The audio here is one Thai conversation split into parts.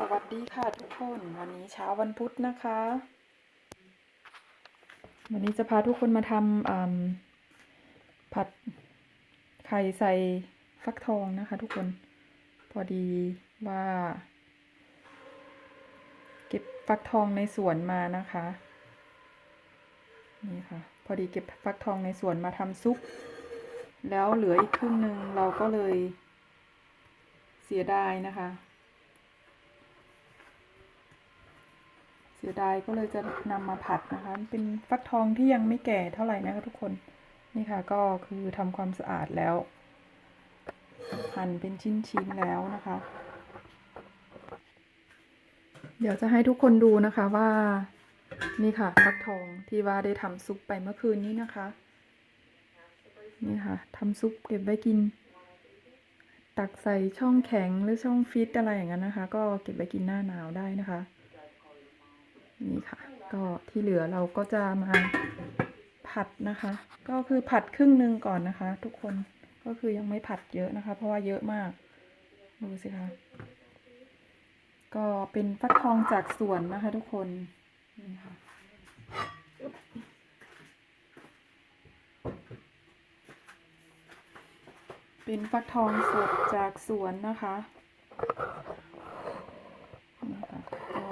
สวัสดีค่ะทุกคนวันนี้เช้าวันพุธนะคะ วันนี้จะพาทุกคนมาทำผัดไข่ใส่ฟักทองนะคะ ทุกคนพอดีว่า เก็บฟักทองในสวนมานะคะนี่ค่ะ พอดีเก็บฟักทองในสวนมาทำซุป แล้วเหลืออีกครึ่งหนึ่งเราก็เลยเสียดายนะคะ เสียดายก็เลยจะนำมาผัดนะคะ เป็นฟักทองที่ยังไม่แก่เท่าไหร่นะคะทุกคน นี่ค่ะก็คือทำความสะอาดแล้ว หั่นเป็นชิ้นๆแล้วนะคะ เดี๋ยวจะให้ทุกคนดูนะคะว่านี่ค่ะฟักทองที่ว่าได้ทำซุปไปเมื่อคืนนี้นะคะ นี่ค่ะทำซุปเก็บไว้กิน ตักใส่ช่องแข็งหรือช่องฟิตอะไรอย่างนั้นนะคะ ก็เก็บไว้กินหน้าหนาวได้นะคะ นี่ค่ะ ก็ที่เหลือเราก็จะมาผัดนะคะ ก็คือผัดครึ่งหนึ่งก่อนนะคะ ทุกคนก็คือยังไม่ผัดเยอะนะคะ เพราะว่าเยอะมากดูสิคะก็เป็นฟักทองจากสวนนะคะ ทุกคนนี่ค่ะเป็นฟักทองสดจากสวนนะคะนี่ค่ะก็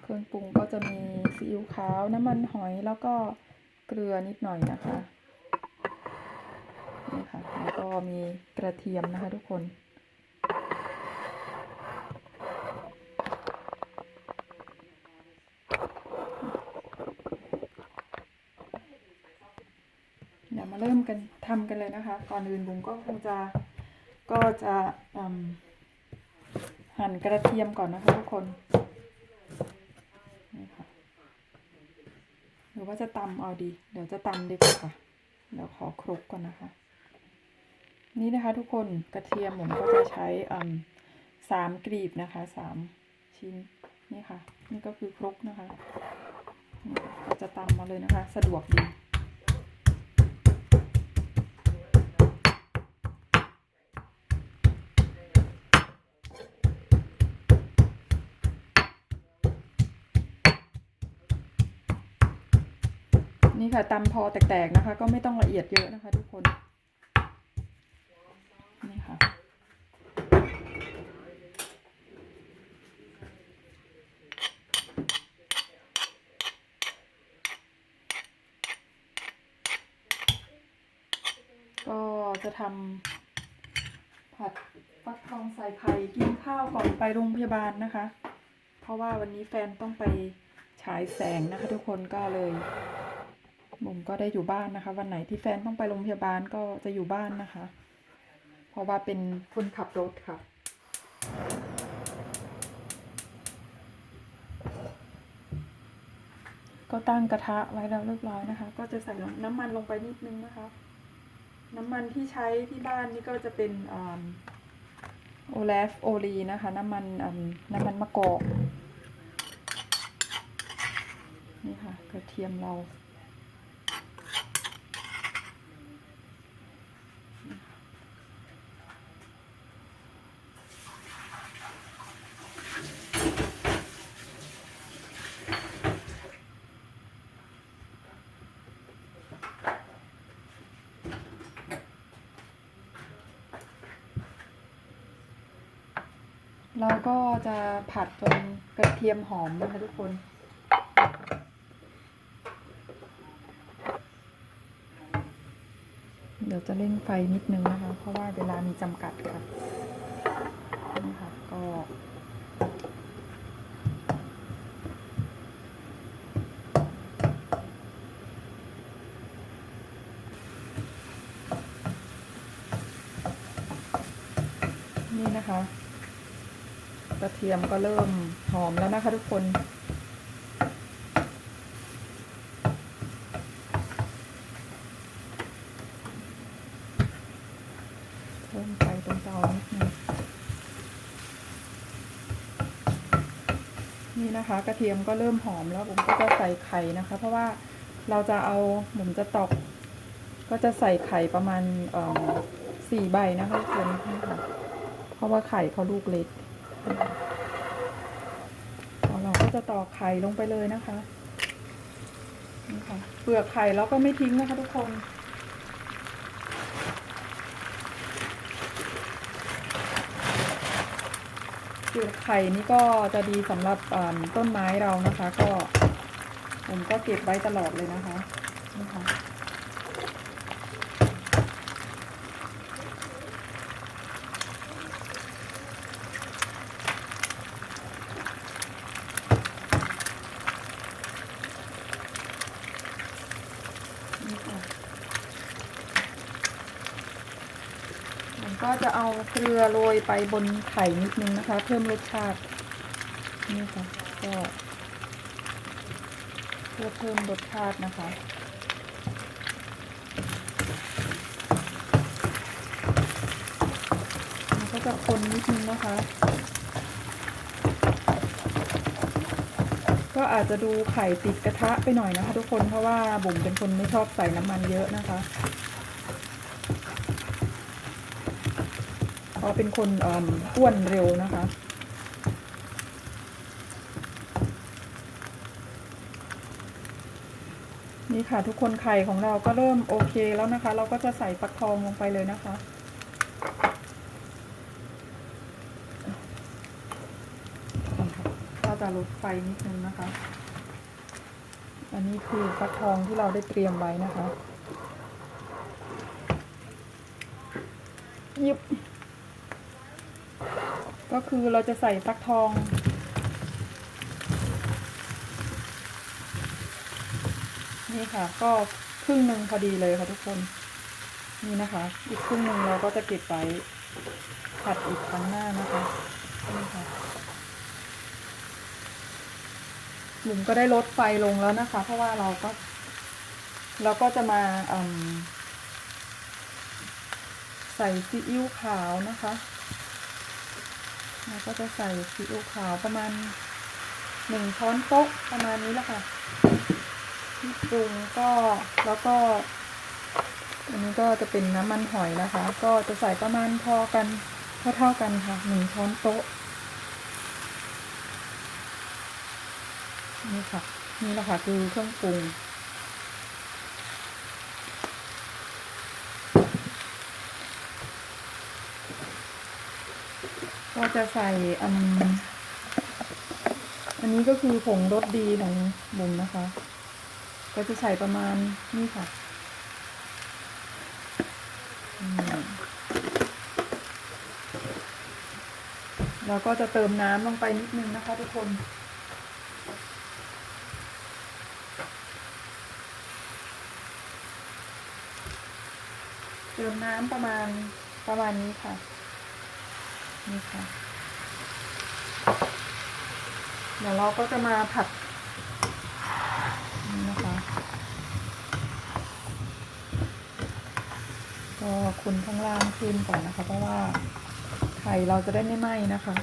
เค รื่องปรุงก็จะมีซีอิ๊วขาวน้ำมันหอยแล้วก็เกลือนิดหน่อยนะคะนี่ค่ะแล้วก็มีกระเทียมนะคะทุกคนเดี๋ยวมาเริ่มกันทำกันเลยนะคะ ก่อนอื่นบุ๋มก็คงจะก็จะหั่นกระเทียมก่อนนะคะทุกคนค่ะห รือว่าจะตำเอาดี เดี๋ยวจะตำดีกว่าค่ะ เดี๋ยวขอครกก่อนนะคะ นี่นะคะทุกคนกระเทียมผมก็จะใช้สามกรีบนะคะสามชิ้นนี่ค่ะ นี่ก็คือครกนะคะนี่ค่ะก็จะตำมาเลยนะคะ สะดวกดี นี่ค่ะตำพอแตกๆนะคะ ก็ไม่ต้องละเอียดเยอะนะคะ ทุกคน นี่ค่ะ ก็จะทำผัดฟักทองใส่ไข่กินข้าวก่อนไปโรงพยาบาลนะคะ เพราะว่าวันนี้แฟนต้องไปฉายแสงนะคะ ทุกคนก็เลย บุ๋มก็ได้อยู่บ้านนะคะ วันไหนที่แฟนต้องไปโรงพยาบาลก็จะอยู่บ้านนะคะ เพราะว่าเป็นคนขับรถค่ะ ก็ตั้งกระทะไว้แล้วเรียบร้อยนะคะ ก็จะใส่น้ำมันลงไปนิดนึงนะคะ น้ำมันที่ใช้ที่บ้านนี่ก็จะเป็นโอเลฟโอลีนะคะ น้ำมันน้ำมันมะกอกนี่ค่ะกระเทียมเรา เราก็จะผัดจนกระเทียมหอมนะคะทุกคน เดี๋ยวจะเร่งไฟนิดนึงนะคะ เพราะว่าเวลามีจำกัดค่ะนี่ค่ะก็นี่นะคะ ทียมก็เริ่มหอมแล้วนะคะ ทุกคน เพิ่มไฟตรงเตานิดนึงนี่นะคะ กระเทียมก็เริ่มหอมแล้วผมก็จะใส่ไข่นะคะ เพราะว่าเราจะเอาผมจะตอก ก็จะใส่ไข่ประมาณสี่ใบนะคะทุกคนเพราะว่าไข่เขาลูกเล็ก พอเราก็ จะตอกไข่ลงไปเลยนะคะนี่ค่ะเปลือกไข่เราก็ไม่ทิ้งนะคะทุกคน เปลือกไข่นี่ก็จะดีสำหรับต้นไม้เรานะคะ ก็ผมก็เก็บไว้ตลอดเลยนะคะนี่ค่ะ ก็จะเอาเกลือโรยไปบนไข่นิดนึงนะคะ เพิ่มรสชาติ นี่ค่ะก็เพื่อเพิ่มรสชาตินะคะมันก็จะคนนิดนึงนะคะ ก็อาจจะดูไข่ติดกระทะไปหน่อยนะคะ ทุกคนเพราะว่าบุ๋มเป็นคนไม่ชอบใส่น้ำมันเยอะนะคะ เป็นคนอิ่มอ้วนเร็วนะคะ นี่ค่ะทุกคนไข่ของเราก็เริ่มโอเคแล้วนะคะ เราก็จะใส่ฟักทองลงไปเลยนะคะก็จะลดไฟนิดนึงนะคะ อันนี้คือฟักทองที่เราได้เตรียมไว้นะคะยิบ ก็คือเราจะใส่ฟักทอง นี่ค่ะ ก็ครึ่งหนึ่งพอดีเลยค่ะทุกคน นี่นะคะ อีกครึ่งหนึ่งเราก็จะเก็บไว้ผัดอีกครั้งหน้านะคะนี่ค่ะหมุมก็ได้ลดไฟลงแล้วนะคะ เพราะว่าเราก็ เราก็จะมาใส่ซีอิ๊วขาวนะคะ เราก็จะใส่ซีอิ๊วขาวประมาณหนึ่งช้อนโต๊ะประมาณนี้แหละค่ะที่ปรุงก็แล้วก็ อันนี้ก็จะเป็นน้ำมันหอยนะคะ ก็จะใส่ประมาณพอกันเท่าเท่าๆกันค่ะหนึ่งช้อนโต๊ะนี่ค่ะ นี่แหละค่ะคือเครื่องปรุง จะใส่อัน อันนี้ก็คือผงรสดีของบุ๋มนะคะ ก็จะใส่ประมาณนี่ค่ะอืมเราก็จะเติมน้ำลงไปนิดนึงนะคะทุกคน เติมน้ำประมาณประมาณนี้ค่ะ นี่ค่ะ เดี๋ยวเราก็จะมาผัดนี่นะคะก็คุณข้างล่างขึ้นก่อนนะคะ เพราะว่าไข่เราจะได้ไม่ไหม้นะคะ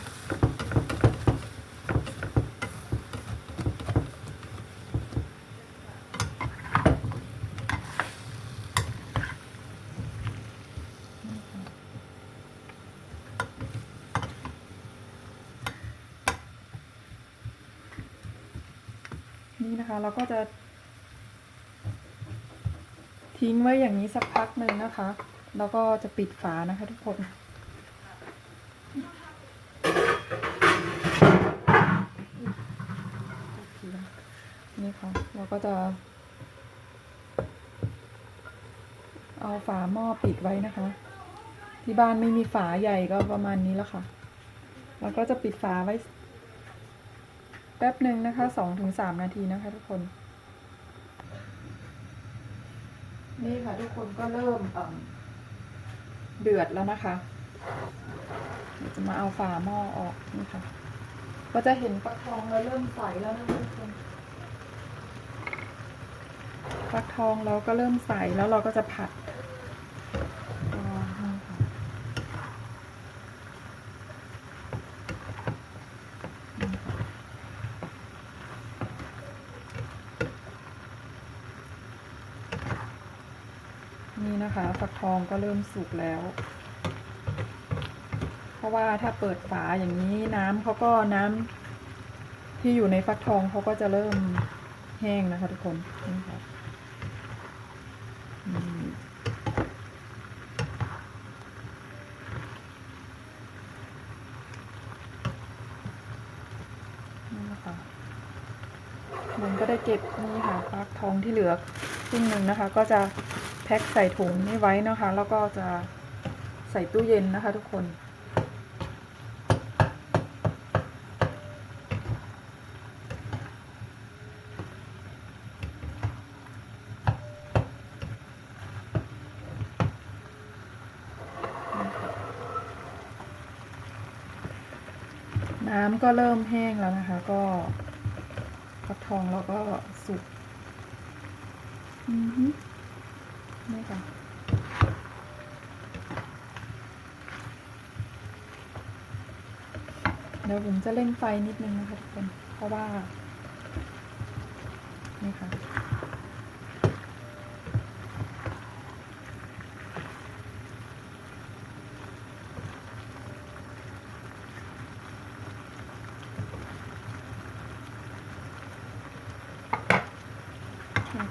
เราก็จะทิ้งไว้อย่างนี้สักพักหนึ่งนะคะ แล้วก็จะปิดฝานะคะทุกคน นี่ค่ะ เราก็จะ เอาฝาหม้อปิดไว้นะคะ ที่บ้านไม่มีฝาใหญ่ก็ประมาณนี้แล้วค่ะ เราก็จะปิดฝาไว้ แป๊บหนึ่งนะคะสองถึงสามนาทีนะคะทุกคน นี่ค่ะทุกคนก็เริ่มเดือดแล้วนะคะเดี๋ยวจะมาเอาฝาหม้อออกนี่ค่ะ ก็จะเห็นฟักทองเราเริ่มใสแล้วนะคะทุกคนฟักทองเราก็เริ่มใสแล้วเราก็จะผัดก็นี่ค่ะนี่ค่ะ นะคะฟักทองก็เริ่มสุกแล้ว เพราะว่าถ้าเปิดฝาอย่างนี้น้ำเขาก็น้ำที่อยู่ในฟักทองเขาก็จะเริ่มแห้งนะคะทุกคนนี่ค่ะนี่นะคะมันก็ได้เก็บนี่ค่ะฟักทองที่เหลือครึ่งหนึ่งนะคะ ก็จะ แพ็คใส่ถุงนี่ไว้นะคะ แล้วก็จะใส่ตู้เย็นนะคะทุกคน น้ำก็เริ่มแห้งแล้วนะคะ ก็ฟักทองเราก็สุกอือฮึนี่ค่ะ เดี๋ยวผมจะเร่งไฟนิดนึงนะคะทุกคนเพราะว่า นี่ค่ะ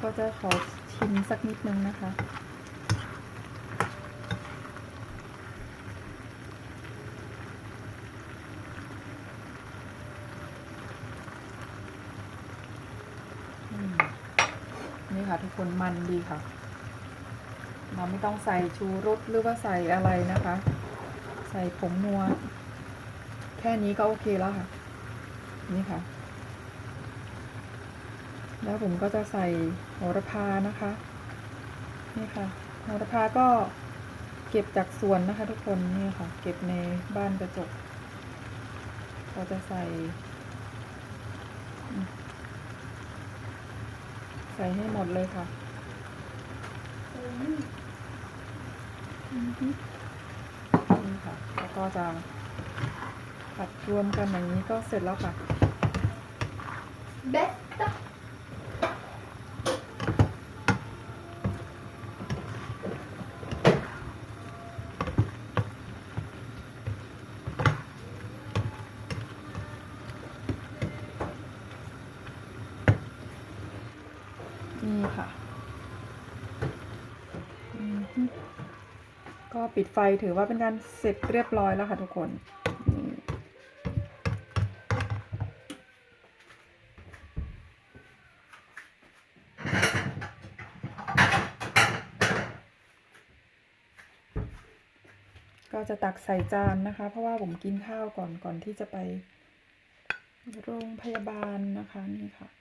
ก็จะขอชิมสักนิดนึงนะคะ ค่ะ ทุกคนมันดีค่ะ เราไม่ต้องใส่ชูรสหรือว่าใส่อะไรนะคะ ใส่ผงนัว แค่นี้ก็โอเคแล้วค่ะ นี่ค่ะ แล้วผมก็จะใส่โหระพานะคะ นี่ค่ะโหระพาก็เก็บจากสวนนะคะ ทุกคนนี่ค่ะ เก็บในบ้านกระจก เราจะใส่ ใส่ให้หมดเลยค่ะนี่ค่ะ แล้วก็จะผัดรวมกันอย่างนี้ก็เสร็จแล้วค่ะ เบ๊ ปิดไฟถือว่าเป็นการเสร็จเรียบร้อยแล้วค่ะทุกคนก็จะตักใส่จานนะคะ เพราะว่าผมกินข้าวก่อนก่อนที่จะไปโรงพยาบาลนะคะนี่ค่ะ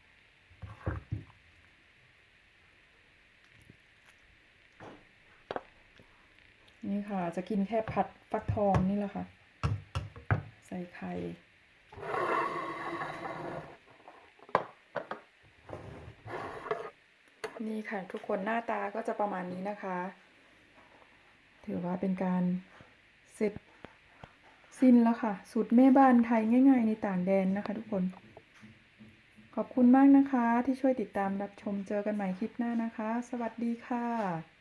จะกินแค่ผัดฟักทองนี่แหละค่ะ ใส่ไข่นี่ค่ะทุกคนหน้าตาก็จะประมาณนี้นะคะ ถือว่าเป็นการเสร็จสิ้นแล้วค่ะ สูตรแม่บ้านไทยง่าย ๆ ในต่างแดนนะคะ ทุกคน ขอบคุณมากนะคะที่ช่วยติดตามรับชมเจอกันใหม่คลิปหน้านะคะ สวัสดีค่ะ